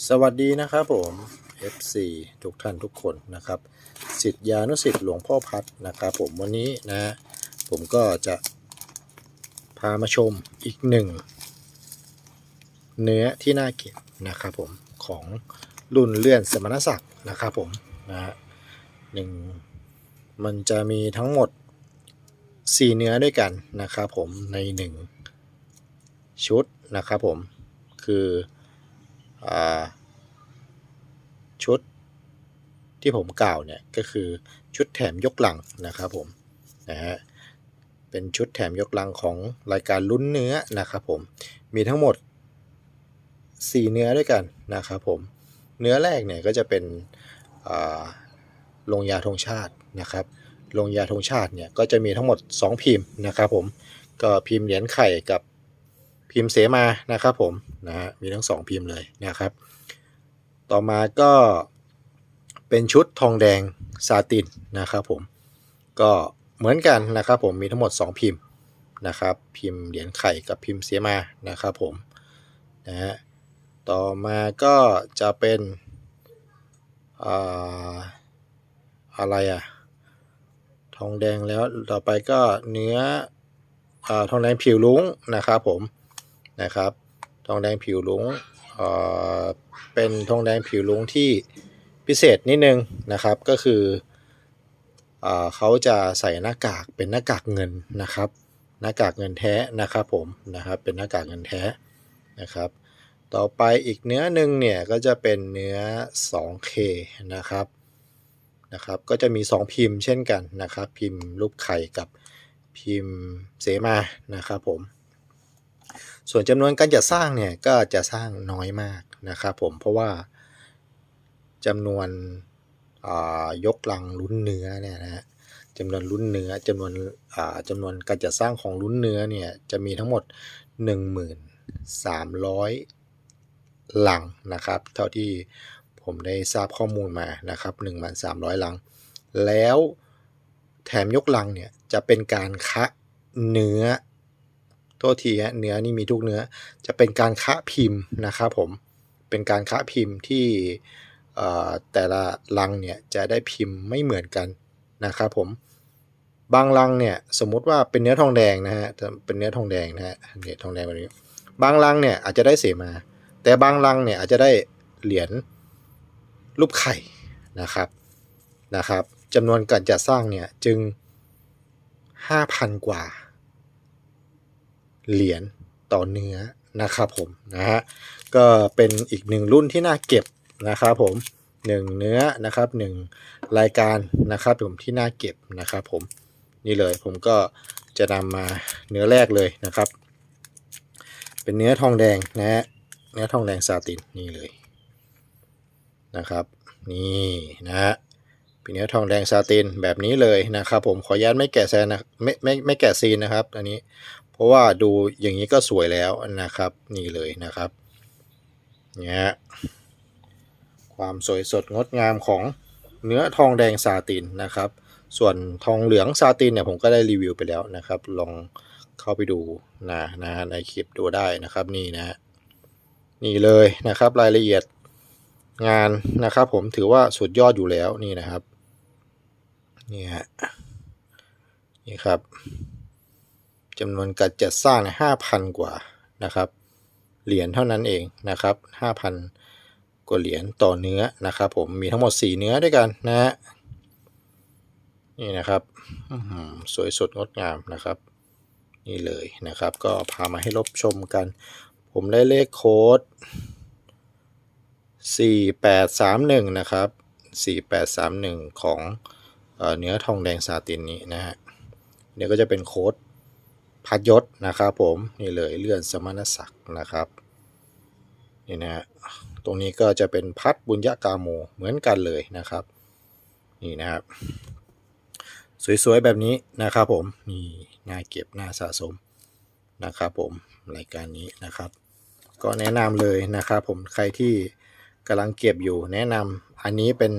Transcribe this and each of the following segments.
สวัสดีนะครับผม FC ทุกท่านทุกคนนะครับสิทธิยานุสิทธิ์หลวงพ่อพัดนะครับผมวันนี้นะผมก็จะพามาชมอีกหนึ่ง เนื้อที่น่าเก็บนะครับผมของรุ่นเลื่อนสมณศักดิ์นะครับผมนะฮะหนึ่งมันจะมีทั้งหมด 4 เนื้อด้วยกันนะครับผมใน 1 ชุดนะครับผมคือ ชุดที่ผมกล่าวเนี่ยก็คือชุดแถมยกหลังนะครับผมนะฮะเป็นชุดแถมยกลังของรายการลุ้นเนื้อนะครับผมมีทั้งหมด 4 เนื้อด้วยกันนะครับผมเนื้อแรกเนี่ยก็จะเป็นลงยาธงชาตินะครับลงยาธงชาติเนี่ยก็จะมีทั้งหมด 2 พิมพ์นะครับผมก็พิมพ์เหรียญไข่กับ พิมพ์เสมานะครับผมนะฮะมีทั้ง2พิมพ์เลยนะครับ ต่อมาก็เป็นชุดทองแดงซาตินนะครับผมก็เหมือนกันนะครับผมมีทั้งหมด 2 พิมพ์นะครับพิมพ์เหรียญไข่กับพิมพ์เสมานะครับผมนะฮะต่อมาก็จะเป็นอะไรอะทองแดงแล้วต่อไปก็เนื้ออทองแดงผิวลุ้งนะครับผม นะครับ ทองแดงผิวลุ้งเอ่อเป็นทองแดงผิวลุ้งที่พิเศษนิดนึงนะครับ ก็คืออเขาจะใส่หน้ากากเป็นหน้ากากเงินนะครับ หน้ากากเงินแท้นะครับผมนะครับ เป็นหน้ากากเงินแท้นะครับ ต่อไปอีกเนื้อหนึ่งเนี่ยก็จะเป็นเนื้อ 2K นะครับนะครับ ก็จะมี 2 พิมพ์เช่นกันนะครับ พิมพ์รูปไข่กับพิมพ์เสมานะครับผม ส่วนจำนวนการจัดสร้างเนี่ยก็จะสร้างน้อยมากนะครับผมเพราะว่าจำนวนยกลังลุ้นเนื้อเนี่ยนะฮะจำนวนลุ้นเนื้อจำนวนจำนวนการจัดสร้างของลุ้นเนื้อเนี่ยจะมีทั้งหมด 1,300 หลังนะครับ เท่าที่ผมได้ทราบข้อมูลมานะครับ1,300ลัง แล้วแถมยกลังเนี่ยจะเป็นการคะเนื้อ โทษทีฮะเนื้อนี่มีทุกเนื้อ จะเป็นการคะพิมพ์นะครับผม เป็นการคะพิมพ์ที่แต่ละลังเนี่ยจะได้พิมพ์ไม่เหมือนกันนะครับผม บางลังเนี่ยสมมุติว่าเป็นเนื้อทองแดงนะฮะ เป็นเนื้อทองแดงนะฮะเนี่ยทองแดงแบบนี้ บางลังเนี่ยอาจจะได้เสมา แต่บางลังเนี่ยอาจจะได้เหรียญรูปไข่นะครับ นะครับจำนวนการจัดสร้างเนี่ยจึง 5,000 กว่า เหรียญต่อเนื้อนะครับผมนะฮะก็เป็นอีกหนึ่งรุ่นที่น่าเก็บนะครับผมหนึ่งเนื้อนะครับหนึ่งรายการนะครับผมที่น่าเก็บนะครับผมนี่เลยผมก็จะนำมาเนื้อแรกเลยนะครับ เป็นเนื้อทองแดงนะฮะเนื้อทองแดงซาตินนี่เลยนะครับนี่นะฮะเป็นเนื้อทองแดงซาตินแบบนี้เลยนะครับ ผมขออนุญาตไม่แกะแซนนะไม่ไม่ไม่แกะซีนนะครับ อันนี้เราะว่าดูอย่างนี้ก็สวยแล้วนะครับ นี่เลยนะครับเนี่ยความสวยสดงดงามของเนื้อทองแดงซาตินนะครับ ส่วนทองเหลืองซาตินเนี่ยผมก็ได้รีวิวไปแล้วนะครับ ลองเข้าไปดูนะนะในคลิปดูได้นะครับนี่นะฮะนี่เลยนะครับรายละเอียดงานนะครับ ผมถือว่าสุดยอดอยู่แล้วนี่นะครับนี่ฮะนี่ครับ จำนวนการจัดสร้างห้าพันกว่านะครับ เหรียญเท่านั้นเองนะครับห้าพันกว่าเหรียญต่อเนื้อนะครับ ผมมีทั้งหมดสี่เนื้อด้วยกันนะฮะนี่นะครับสวยสดงดงามนะครับ นี่เลยนะครับ ก็พามาให้รบชมกัน ผมได้เลขโค้ด 4831 นะครับ 4831 ของเอ่อเนื้อทองแดงซาตินนี้นะฮะเนี่ยก็จะเป็นโค้ด พัดยศนะครับผมนี่เลยเลื่อนสมณศักดิ์นะครับนี่นะฮะตรงนี้ก็จะเป็นพัดบุญยกาโมเหมือนกันเลยนะครับนี่นะครับสวยๆแบบนี้นะครับผมนี่น่าเก็บน่าสะสมนะครับผมรายการนี้นะครับ ก็แนะนำเลยนะครับผมใครที่กำลังเก็บอยู่แนะนำอันนี้เป็น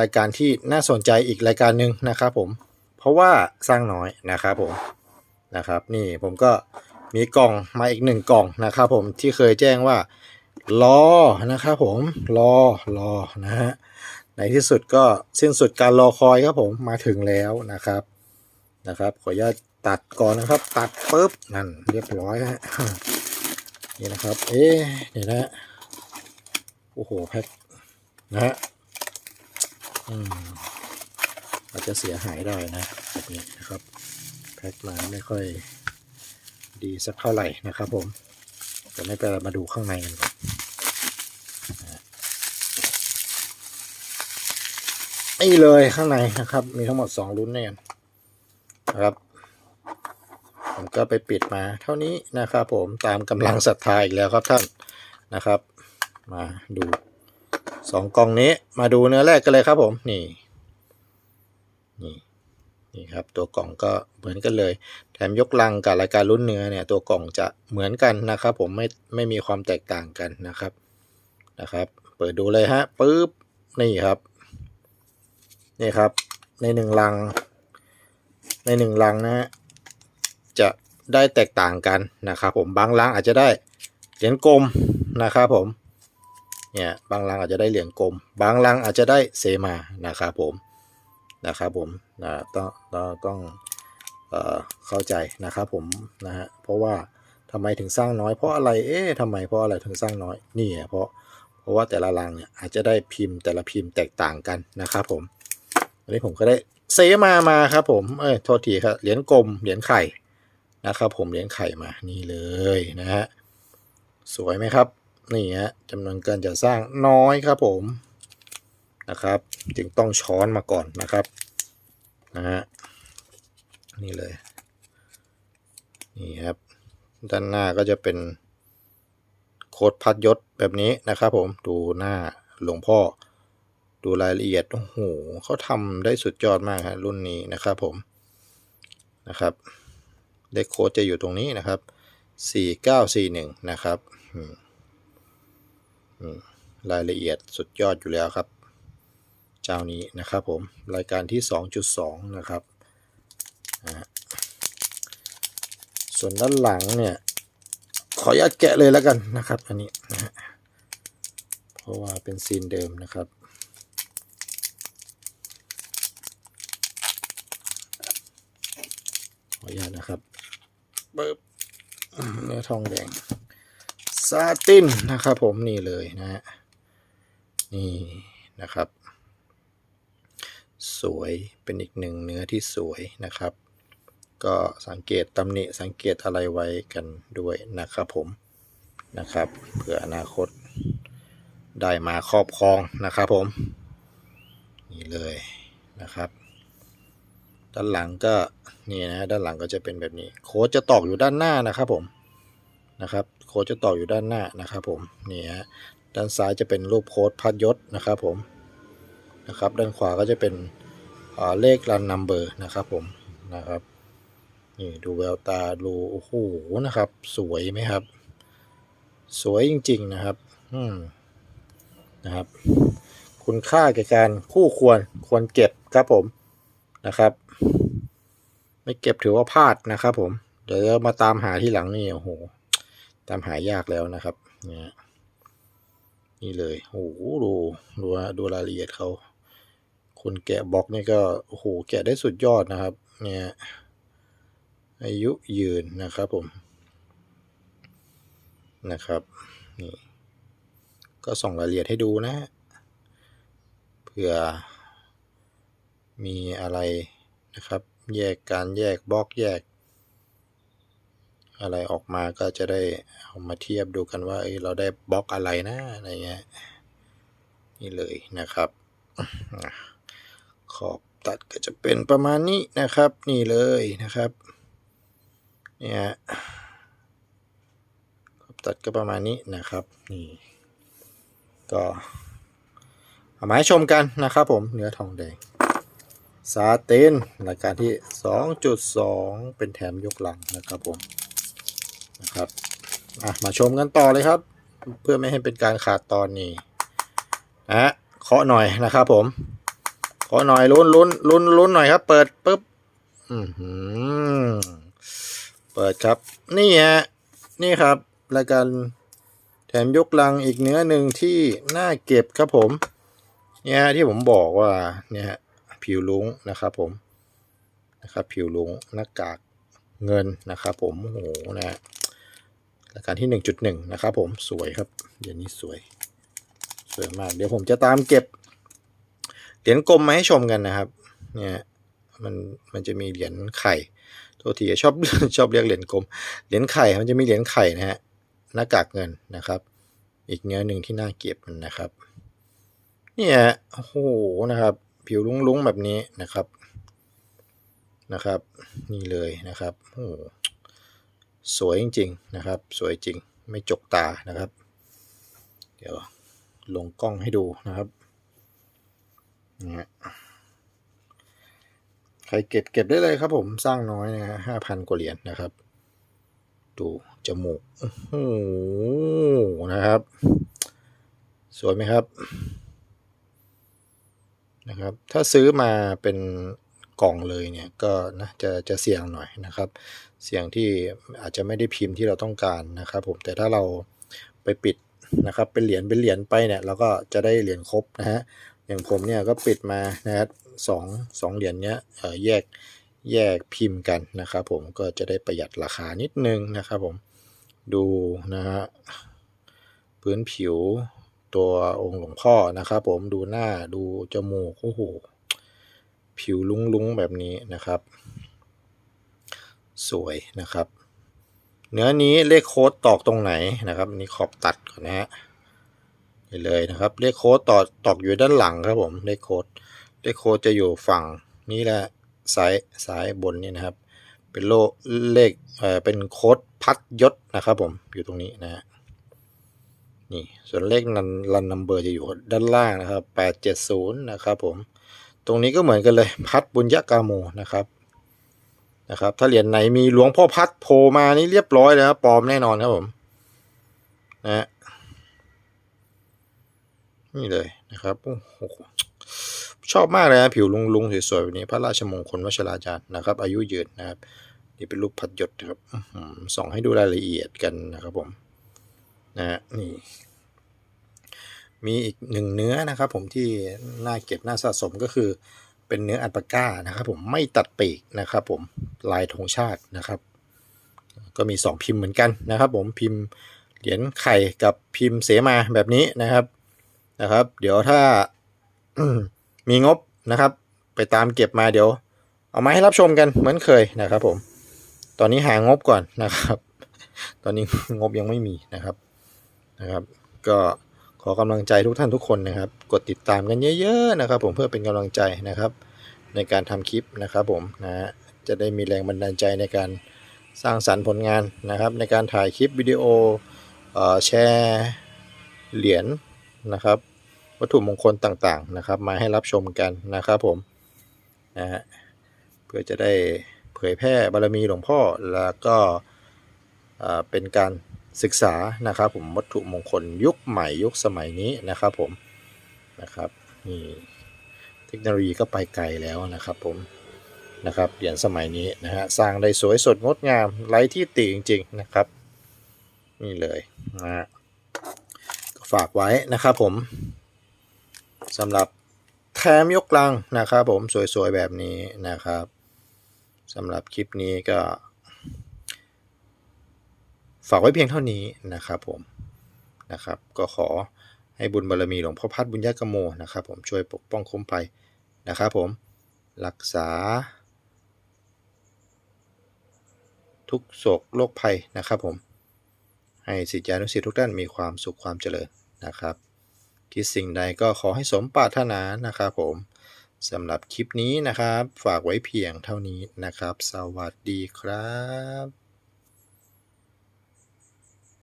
รายการที่น่าสนใจอีกรายการหนึ่งนะครับผมเพราะว่าสร้างน้อยนะครับผม นะครับ นี่ผมก็มีกล่องมาอีกหนึ่งกล่องนะครับ ผมที่เคยแจ้งว่ารอนะครับผมรอรอนะฮะในที่สุดก็สิ้นสุดการรอคอยครับผมมาถึงแล้วนะครับนะครับ ขออนุญาตตัดก่อนนะครับ ตัดปุ๊บนั่นเรียบร้อยฮะนี่นะครับ เอ๊ะเดี๋ยวนะโอ้โหแพ็คนะฮะอืมอาจจะเสียหายได้นะแบบนี้นะครับ แพ็คมาไม่ค่อยดีสักเท่าไหร่นะครับผมแต่ไม่เป็นไรมาดูข้างในกันก่อนนี่เลยข้างในนะครับ มีทั้งหมดสองรุ่นเนี่ยนะครับ ผมก็ไปปิดมาเท่านี้นะครับผมตามกำลังศรัทธาอีกแล้วครับท่านนะครับ มาดูสองกล่องนี้มาดูเนื้อแรกกันเลยครับผมนี่นี่ นี่ครับตัวกล่องก็เหมือนกันเลย แถมยกลังกับรายการรุ่นเนื้อเนี่ยตัวกล่องจะเหมือนกันนะครับ ผมไม่ไม่มีความแตกต่างกันนะครับนะครับ เปิดดูเลยฮะปึ๊บนี่ครับนี่ครับในหนึ่งลัง ในหนึ่งลังนะฮะจะได้แตกต่างกันนะครับ ผมบางรังอาจจะได้เหรียญกลมนะครับผมเนี่ยบางรังอาจจะได้เหรียญกลม บางรังอาจจะได้เซมานะครับผม นะครับผมนะต้องต้องเข้าใจนะครับผมนะฮะเพราะว่าทำไมถึงสร้างน้อยเพราะอะไรเอ๊ะทำไมเพราะอะไรถึงสร้างน้อยนี่เพราะเพราะว่าแต่ละรังเนี่ยอาจจะได้พิมพ์แต่ละพิมพ์แตกต่างกันนะครับผมอันนี้ผมก็ได้เซมามาครับผมเอ้ยโทษทีครับเหรียญกลมเหรียญไข่นะครับผมเลี้ยงไข่มานี่เลยนะฮะสวยไหมครับนี่ฮะจำนวนเการจะสร้างน้อยครับผม นะครับ จึงต้องช้อนมาก่อนนะครับนะฮะนี่เลยนี่ครับ ด้านหน้าก็จะเป็นโค้ดพัดยศแบบนี้นะครับผมดูหน้าหลวงพ่อดูรายละเอียดโอ้โหเขาทำได้สุดยอดมากฮะรุ่นนี้นะครับผมนะครับเลขโค้ดจะอยู่ตรงนี้นะครับ 4941 นะครับรายละเอียดสุดยอดอยู่แล้วครับ เจ้านี้นะครับผมรายการที่ 2.2 นะครับ ส่วนด้านหลังเนี่ย ขออนุญาตแกะเลยแล้วกันนะครับ อันนี้นะเพราะว่าเป็นซีนเดิมนะครับขออนุญาตนะครับปึ๊บเนื้อทองแดงซาตินนะครับผมนี่เลยนะฮะนี่นะครับ สวยเป็นอีกหนึ่งเนื้อที่สวยนะครับ ก็สังเกตตำหนิสังเกตอะไรไว้กันด้วยนะครับผมนะครับเผื่ออนาคตได้มาครอบครองนะครับผม นี่เลยนะครับ ด้านหลังก็นี่นะด้านหลังก็จะเป็นแบบนี้ โค้ดจะตอกอยู่ด้านหน้านะครับผมนะครับ โค้ดจะตอกอยู่ด้านหน้านะครับผมนี่ฮะด้านซ้ายจะเป็นรูปโค้ดพัดยศนะครับผม นะครับ ด้านขวาก็จะเป็นเลขรันนัมเบอร์นะครับผมนะครับนี่ดูแววตาดูโอ้โหนะครับ สวยไหมครับ สวยจริง ๆนะครับอืมนะครับ คุณค่าแก่การคู่ควรควรเก็บครับผมนะครับ ไม่เก็บถือว่าพลาดนะครับ ผมเดี๋ยวมาตามหาที่หลังนี่โอ้โหตามหายากแล้วนะครับเนี่ยนี่เลยโอ้โหดูดูดูรายละเอียดเขา คนแกะบล็อกนี่ก็โอ้โหแกะได้สุดยอดนะครับ เนี่ยอายุยืนนะครับผมนะครับนี่ก็ส่งรายละเอียดให้ดูนะเผื่อมีอะไรนะครับ แยกการแยกบล็อกแยก อะไรออกมาก็จะได้เอามาเทียบดูกันว่าเเราได้บล็อกอะไรนะอะไรเงี้ยนี่เลยนะครับ ขอบตัดก็จะเป็นประมาณนี้นะครับ นี่เลยนะครับเนี่ยขอบตัดก็ประมาณนี้นะครับนี่ก็เอามาให้ชมกันนะครับผมเนื้อทองแดงซาเตนรายการที่ 2.2 เป็นแถมยกหลังนะครับผมนะครับอะมาชมกันต่อเลยครับ เพื่อไม่ให้เป็นการขาดตอนนี้นะเคาะหน่อยนะครับผม เคาะหน่อยลุ้นลุ้นลุ้นลุ้นหน่อยครับ เปิดปุ๊บอือหือเปิดครับ นี่ฮะ นี่ครับรายการแถมยกลังอีกเนื้อหนึ่งที่น่าเก็บครับผม เนี่ยที่ผมบอกว่า เนี่ย ผิวลุงนะครับผมนะครับ ผิวลุงหน้ากากเงินนะครับผมโอ้โหนะฮะรายการที่ 1.1 นะครับผมสวยครับเดี๋ยวนี้สวย สวยมาก เดี๋ยวผมจะตามเก็บ เหรียญกลมมาให้ชมกันนะครับ เนี่ยมันมันจะมีเหรียญไข่โทษทีชอบชอบเรียกเหรียญกลม เหรียญไข่มันจะมีเหรียญไข่นะฮะหน้ากากเงินนะครับ อีกเนื้อหนึ่งที่น่าเก็บนะครับเนี่ยโอ้โหนะครับ ผิวลุ้งๆแบบนี้นะครับนะครับ นี่เลยนะครับโอ้โหสวยจริงๆนะครับ สวยจริงไม่จกตานะครับ เดี๋ยวลงกล้องให้ดูนะครับ นะฮะใครเก็บเก็บได้เลยครับผมสร้างน้อยนะฮะห้าพันกว่าเหรียญนะครับ ดูจมูกโอ้โหนะครับ สวยไหมครับนะครับ ถ้าซื้อมาเป็นกล่องเลยเนี่ยก็นะจะจะเสี่ยงหน่อยนะครับ เสี่ยงที่อาจจะไม่ได้พิมพ์ที่เราต้องการนะครับ ผมแต่ถ้าเราไปปิดนะครับเป็นเหรียญเป็นเหรียญไปเนี่ยเราก็จะได้เหรียญครบนะฮะ อย่างผมเนี่ยก็ปิดมานะครับสองสองเหรียญเนี้ยแยกแยกพิมพ์กันนะครับผมก็จะได้ประหยัดราคานิดนึงนะครับผมดูนะฮะพื้นผิวตัวองค์หลวงพ่อนะครับผมดูหน้าดูจมูกโอ้โหผิวลุ้งๆแบบนี้นะครับ สวยนะครับ เนื้อนี้เลขโค้ดตอกตรงไหนนะครับนนี่ขอบตัดก่อนนะฮะ ไปเลยนะครับ เลขโค้ดตอกตอกอยู่ด้านหลังครับผม เลขโค้ด เลขโค้ดจะอยู่ฝั่งนี้แหละซ้ายซ้ายบนนี่นะครับ เป็นโลเลขเอ่อเป็นโค้ดพัดยศนะครับผม อยู่ตรงนี้นะฮะนี่ ส่วนเลขนันรันนัมเบอร์จะอยู่ด้านล่างนะครับ 870 นะครับผม ตรงนี้ก็เหมือนกันเลย พัดบุญยกาโมนะครับ นะครับ ถ้าเหรียญไหนมีหลวงพ่อพัดโผล่มานี่เรียบร้อยแล้วปลอมแน่นอนครับผม นะฮะ นี่เลยนะครับโอ้โหชอบมากเลยนะผิวลุงลุงสวยๆแบบนี้ พระราชมงคลวชราจารย์นะครับ อายุยืนนะครับนี่เป็นรูปพัดยศนะครับส่องให้ดูรายละเอียดกันนะครับผมนะฮะนี่มีอีกหนึ่งเนื้อนะครับผมที่น่าเก็บน่าสะสมก็คือ เป็นเนื้ออัลปาก้านะครับผมไม่ตัดปีกนะครับผมลายธงชาตินะครับ ก็มี 2 พิมพ์เหมือนกันนะครับ ผมพิมพ์เหรียญไข่กับพิมพ์เสมาแบบนี้นะครับ นะครับ เดี๋ยวถ้ามีงบนะครับ ไปตามเก็บมาเดี๋ยว เอามาให้รับชมกันเหมือนเคยนะครับ ผม ตอนนี้หางบก่อนนะครับ ตอนนี้งบยังไม่มีนะครับนะครับ ก็ขอกำลังใจทุกท่านทุกคนนะครับ กดติดตามกันเยอะ ๆ นะครับ ผมเพื่อเป็นกำลังใจนะครับ ในการทำคลิปนะครับ ผมนะฮะจะได้มีแรงบันดาลใจในการสร้างสรรค์ผลงานนะครับ ในการถ่ายคลิปวิดีโอออแชร์เหรียญนะครับ วัตถุมงคลต่างๆนะครับ มาให้รับชมกันนะครับผมนะฮะเพื่อจะได้เผยแพร่บารมีหลวงพ่อแล้วก็เป็นการศึกษานะครับผมวัตถุมงคลยุคใหม่ยุคสมัยนี้นะครับผมนะครับนี่เทคโนโลยีก็ไปไกลแล้วนะครับผมนะครับเหรียญสมัยนี้นะฮะสร้างได้สวยสดงดงามไร้ที่ติจริง ๆนะครับ นี่เลยนะฮะฝากไว้นะครับผม สำหรับแถมยกลังนะครับผมสวยๆแบบนี้นะครับสำหรับคลิปนี้ก็ ฝากไว้เพียงเท่านี้นะครับผมนะครับก็ขอให้บุญบารมีหลวงพ่อพัดบุญญากโมนะครับผมช่วยปกป้องคุ้มภัยนะครับผมรักษา ทุกโศกโรคภัยนะครับผมให้สิทธิานุสิทธิทุกท่านมีความสุขความเจริญนะครับ คิดสิ่งใดก็ขอให้สมปรารถนานะครับผมสำหรับคลิปนี้นะครับ ฝากไว้เพียงเท่านี้นะครับ สวัสดีครับ